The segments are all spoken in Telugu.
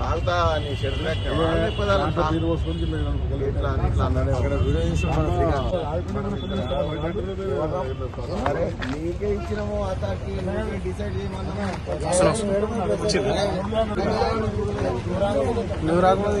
కాలుతా నీ షెడ్ అరే నీకే ఇచ్చినాము అతనికి నీకే డిసైడ్ నువ్వు రాకపోతే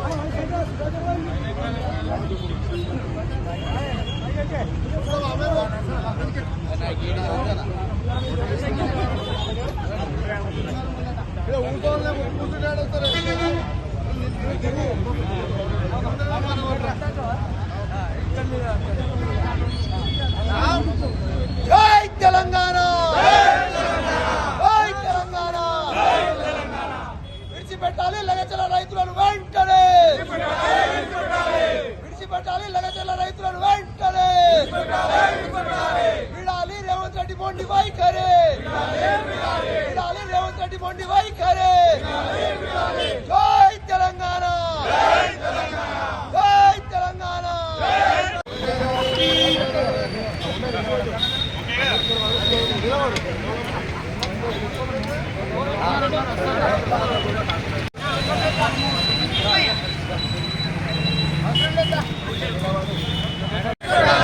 ఇక్కడ తెలంగాణ జై తెలంగాణ విడిచిపెట్టాలి లగచల రైతులను వెంటనే విడిచిపెట్టాలి లగచల రైతులను వెంటనే విడాలి రేవంత్ రెడ్డి మొండి వైఖరి విడాలి రేవంత్ రెడ్డి మొండి వైఖరి జై తెలంగాణ జై తెలంగాణ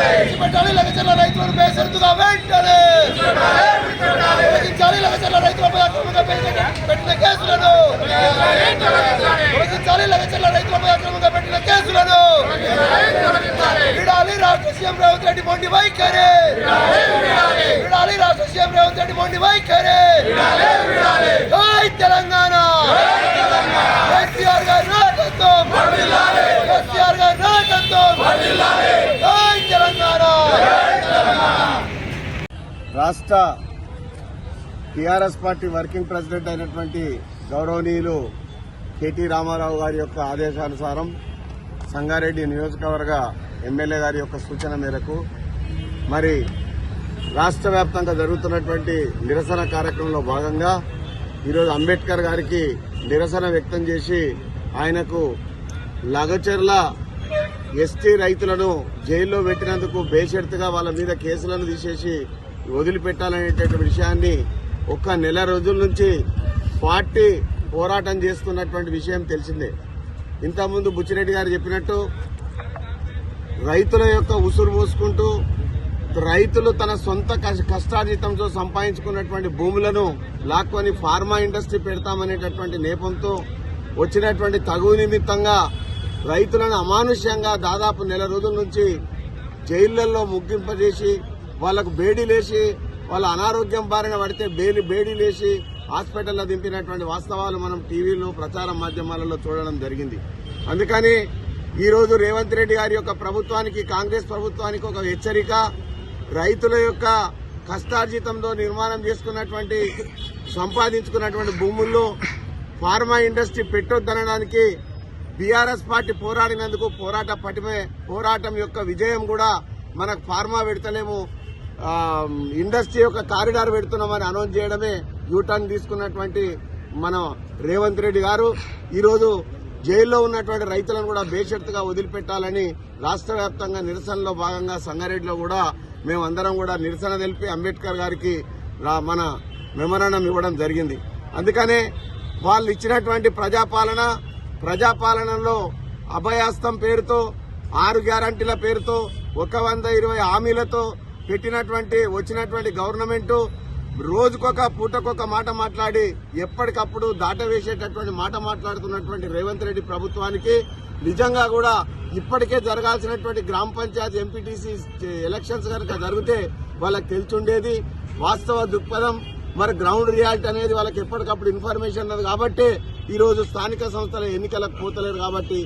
విడిచిపెట్టాలి లగచర్ల రైతులను బేసరితుగా వెంటనే. తొలగించాలి లగచర్ల రైతులపై అక్రమంగా పెట్టిన- కేసులను. తొలగించాలి లగచర్ల రైతులపై అక్రమంగా పెట్టిన కేసులను. విడాలి రాష్ట్ర సీఎం రేవంత్ రెడ్డి మొండి వైఖరి. విడాలి రాష్ట్ర సీఎం రేవంత్ రెడ్డి మొండి వైఖరి. జై తెలంగాణ. కేసీఆర్ గారి నాయకత్వం. కేసీఆర్ గారి నాయకత్వం జై తెలంగాణ రాష్ట్ర టీఆర్ఎస్ పార్టీ వర్కింగ్ ప్రెసిడెంట్ అయినటువంటి గౌరవనీయులు కేటీ రామారావు గారి యొక్క ఆదేశానుసారం సంగారెడ్డి నియోజకవర్గ ఎమ్మెల్యే గారి యొక్క సూచన మేరకు మరి రాష్ట్ర వ్యాప్తంగా జరుగుతున్నటువంటి నిరసన కార్యక్రమంలో భాగంగా ఈరోజు అంబేద్కర్ గారికి నిరసన వ్యక్తం చేసి ఆయనకు లగచెర్ల ఎస్టీ రైతులను జైల్లో పెట్టినందుకు బేషరతుగా వాళ్ళ మీద కేసులను తీసేసి వదిలిపెట్టాలనేటువంటి విషయాన్ని ఒక్క నెల రోజుల నుంచి పార్టీ పోరాటం చేస్తున్నటువంటి విషయం తెలిసిందే. ఇంతకుముందు బుచ్చిరెడ్డి గారు చెప్పినట్టు రైతుల యొక్క ఉసురు పోసుకుంటూ రైతులు తన సొంత కష్ట- కష్టార్జితంతో సంపాదించుకున్నటువంటి భూములను లాక్కొని ఫార్మా ఇండస్ట్రీ పెడతామనేటటువంటి నేపంతో వచ్చినటువంటి తగువ నిమిత్తంగా రైతులను అమానుష్యంగా దాదాపు నెల రోజుల నుంచి జైళ్ళలో ముగ్గింపజేసి వాళ్ళకు బేడీలేసి వాళ్ళ అనారోగ్యం బారిన పడితే బేలి బేడీలేసి హాస్పిటల్లో దింపినటువంటి వాస్తవాలు మనం టీవీలో ప్రచార మాధ్యమాలలో చూడడం జరిగింది. అందుకని ఈరోజు రేవంత్ రెడ్డి గారి యొక్క ప్రభుత్వానికి కాంగ్రెస్ ప్రభుత్వానికి ఒక హెచ్చరిక రైతుల యొక్క కష్టార్జితంతో నిర్మాణం చేసుకున్నటువంటి సంపాదించుకున్నటువంటి భూముల్లో ఫార్మా ఇండస్ట్రీ పెట్టొద్దనడానికి బీఆర్ఎస్ పార్టీ పోరాడినందుకు పోరాట పటిమే పోరాటం యొక్క విజయం కూడా మనకు ఫార్మా పెడతలేము. ఇండస్ట్రీ యొక్క కారిడార్ పెడుతున్నామని అనౌన్స్ చేయడమే యూటర్న్ తీసుకున్నటువంటి మన రేవంత్ రెడ్డి గారు. ఈరోజు జైల్లో ఉన్నటువంటి రైతులను కూడా బేషరతుగా వదిలిపెట్టాలని రాష్ట్ర వ్యాప్తంగా నిరసనలో భాగంగా సంగారెడ్డిలో కూడా మేమందరం కూడా నిరసన తెలిపి అంబేద్కర్ గారికి మన మెమరణం ఇవ్వడం జరిగింది. అందుకనే వాళ్ళు ఇచ్చినటువంటి ప్రజాపాలన ప్రజాపాలనలో అభయాస్తం పేరుతో ఆరు గ్యారంటీల పేరుతో ఒక వంద ఇరవై హామీలతో పెట్టినటువంటి వచ్చినటువంటి గవర్నమెంట్ రోజుకొక పూటకొక మాట మాట్లాడి ఎప్పటికప్పుడు దాటవేసేటటువంటి మాట మాట్లాడుతున్నటువంటి రేవంత్ రెడ్డి ప్రభుత్వానికి నిజంగా కూడా ఇప్పటికే జరగాల్సినటువంటి గ్రామ పంచాయతీ ఎంపీటీసీ ఎలక్షన్స్ కనుక జరిగితే వాళ్ళకి తెలిసి వాస్తవ దృక్పథం మరి గ్రౌండ్ రియాలిటీ అనేది వాళ్ళకి ఎప్పటికప్పుడు ఇన్ఫర్మేషన్ ఉన్నది కాబట్టి ఈరోజు స్థానిక సంస్థల ఎన్నికలకు పోతలేరు కాబట్టి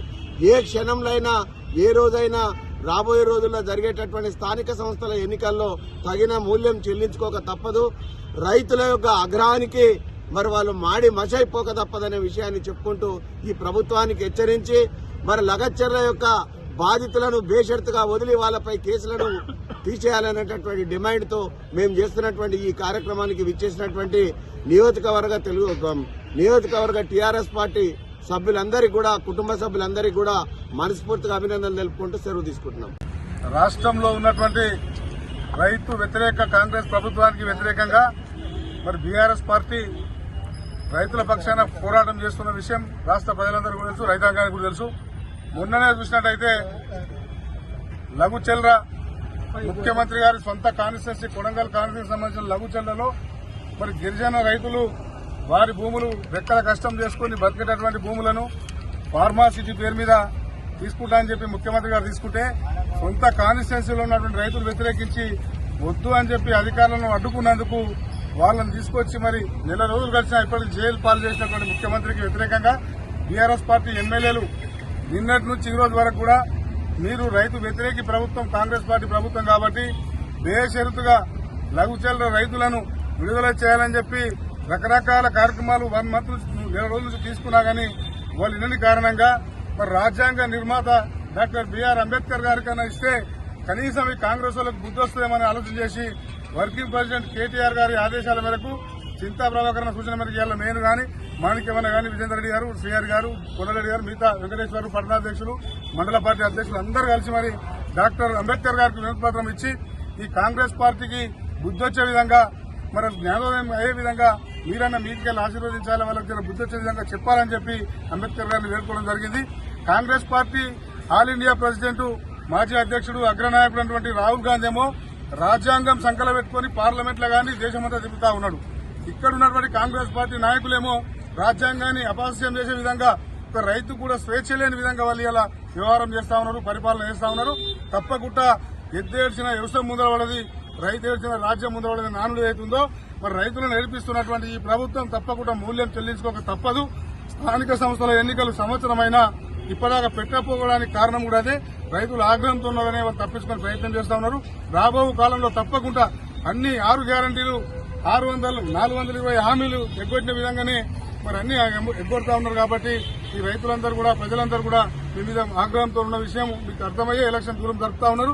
ఏ క్షణంలో అయినా ఏ రోజైనా రాబోయే రోజుల్లో జరిగేటటువంటి స్థానిక సంస్థల ఎన్నికల్లో తగిన మూల్యం చెల్లించుకోక తప్పదు. రైతుల యొక్క అగ్రహానికి మరి వాళ్ళు మాడి మసైపోక తప్పదనే విషయాన్ని చెప్పుకుంటూ ఈ ప్రభుత్వానికి హెచ్చరించి మరి లగచ్చర్ల యొక్క బాధితులను బేషరతుగా వదిలి వాళ్ళపై కేసులను తీసేయాలనేటటువంటి డిమాండ్తో మేము చేస్తున్నటువంటి ఈ కార్యక్రమానికి విచ్చేసినటువంటి నియోజకవర్గ తెలుగు నియోజకవర్గ టీఆర్ఎస్ పార్టీ సభ్యులందరికీ కూడా కుటుంబ సభ్యులందరికీ కూడా మనస్ఫూర్తిగా అభినందనలు తెలుపుకుంటూ సెలవు తీసుకుంటున్నాం. రాష్ట్రంలో ఉన్నటువంటి రైతు వ్యతిరేక కాంగ్రెస్ ప్రభుత్వానికి వ్యతిరేకంగా మరి బీఆర్ఎస్ పార్టీ రైతుల పక్షాన పోరాటం చేస్తున్న విషయం రాష్ట్ర ప్రజలందరూ కూడా తెలుసు రైతాంగానికి కూడా తెలుసు. మొన్ననే చూసినట్టయితే లఘు చెల్ర ముఖ్యమంత్రి గారి సొంత కాన్స్టిట్యూన్సీ కొడంగల్ కాన్స్టిట్యూన్సీ సంబంధించిన లఘుచెల్లలో మరి గిరిజన రైతులు వారి భూములు రెక్కల కష్టం చేసుకుని బతికేటటువంటి భూములను ఫార్మాసిటీ పేరు మీద తీసుకుంటా అని చెప్పి ముఖ్యమంత్రి గారు తీసుకుంటే సొంత కాన్స్టిట్యున్సీలో ఉన్నటువంటి రైతులు వ్యతిరేకించి వద్దు అని చెప్పి అధికారులను అడ్డుకున్నందుకు వాళ్ళని తీసుకొచ్చి మరి నెల రోజులు గడిచినా ఇప్పటికి జైలు పాలు చేసినటువంటి ముఖ్యమంత్రికి వ్యతిరేకంగా బీఆర్ఎస్ పార్టీ ఎమ్మెల్యేలు నిన్నటి నుంచి ఈ రోజు వరకు కూడా మీరు రైతు వ్యతిరేకి ప్రభుత్వం కాంగ్రెస్ పార్టీ ప్రభుత్వం కాబట్టి బేషరతుగా లఘుచల రైతులను విడుదల చేయాలని చెప్పి రకరకాల కార్యక్రమాలు వన్ మంత్ నెల రోజుల నుంచి తీసుకున్నా గానీ వాళ్ళు ఇన్ని కారణంగా మరి రాజ్యాంగ నిర్మాత డాక్టర్ బిఆర్ అంబేద్కర్ గారికైనా ఇస్తే కనీసం ఈ కాంగ్రెస్ వాళ్ళకు బుద్ధొస్తుందేమని ఆలోచన చేసి వర్కింగ్ ప్రెసిడెంట్ కేటీఆర్ గారి ఆదేశాల మేరకు చింతా ప్రభాకరణ సూచన మేరకు ఇవాళ నేను గాని మాణిక్యమన్న గాని విజేందర్ రెడ్డి గారు శ్రీఆర్ గారు కొండరెడ్డి గారు మిగతా వెంకటేశ్వర పట్టణాధ్యక్షులు మండల పార్టీ అధ్యక్షులు అందరూ కలిసి మరి డాక్టర్ అంబేద్కర్ గారికి వినతిపత్రం ఇచ్చి ఈ కాంగ్రెస్ పార్టీకి బుద్ధి వచ్చే విధంగా మరి జ్ఞానోదయం అయ్యే విధంగా మీరన్న మీటికెళ్ళి ఆశీర్వదించాలి వాళ్ళకి బుద్ధి వచ్చే విధంగా చెప్పాలని చెప్పి అంబేద్కర్ గారిని వేడుకోవడం జరిగింది. Congress party all India president మాజీ అధ్యక్షుడు అగ్రనాయకుడు అటువంటి రాహుల్ గాంధీ ఏమో రాజ్యాంగం సంకల పెట్టుకుని పార్లమెంట్లో గానీ దేశమంతా తిప్పుతా ఉన్నాడు. ఇక్కడ ఉన్నటువంటి కాంగ్రెస్ పార్టీ నాయకులేమో రాజ్యాంగాన్ని అపహాస్యం చేసే విధంగా ఒక రైతు కూడా స్వేచ్ఛ లేని విధంగా వాళ్ళు ఇలా వ్యవహారం చేస్తా ఉన్నారు పరిపాలన చేస్తా ఉన్నారు. తప్పకుండా ఎద్దేడ్చిన వ్యవసాయం ముందర పడది రైతు ఏడ్చిన రాజ్యం ముందర పడది నానుడు ఏదైతుందో మరి రైతులను నేర్పిస్తున్నటువంటి ఈ ప్రభుత్వం తప్పకుండా మూల్యం చెల్లించుకోక తప్పదు. స్థానిక సంస్థల ఎన్నికలు సంవత్సరమైనా ఇప్పటిదాకా పెట్టకపోవడానికి కారణం కూడా అదే. రైతులు ఆగ్రహంతో ఉన్నారనే వాళ్ళు తప్పించుకొని ప్రయత్నం చేస్తా ఉన్నారు. రాబో కాలంలో తప్పకుండా అన్ని ఆరు గ్యారంటీలు ఆరు వందలు నాలుగు వందల ఇరవై హామీలు ఎగ్గొట్టిన విధంగానే మరి అన్ని ఎగ్గొడతా ఉన్నారు కాబట్టి ఈ రైతులందరూ కూడా ప్రజలందరూ కూడా వివిధ ఆగ్రహంతో ఉన్న విషయం మీకు అర్థమయ్యే ఎలక్షన్ దూరం జరుపుతా ఉన్నారు.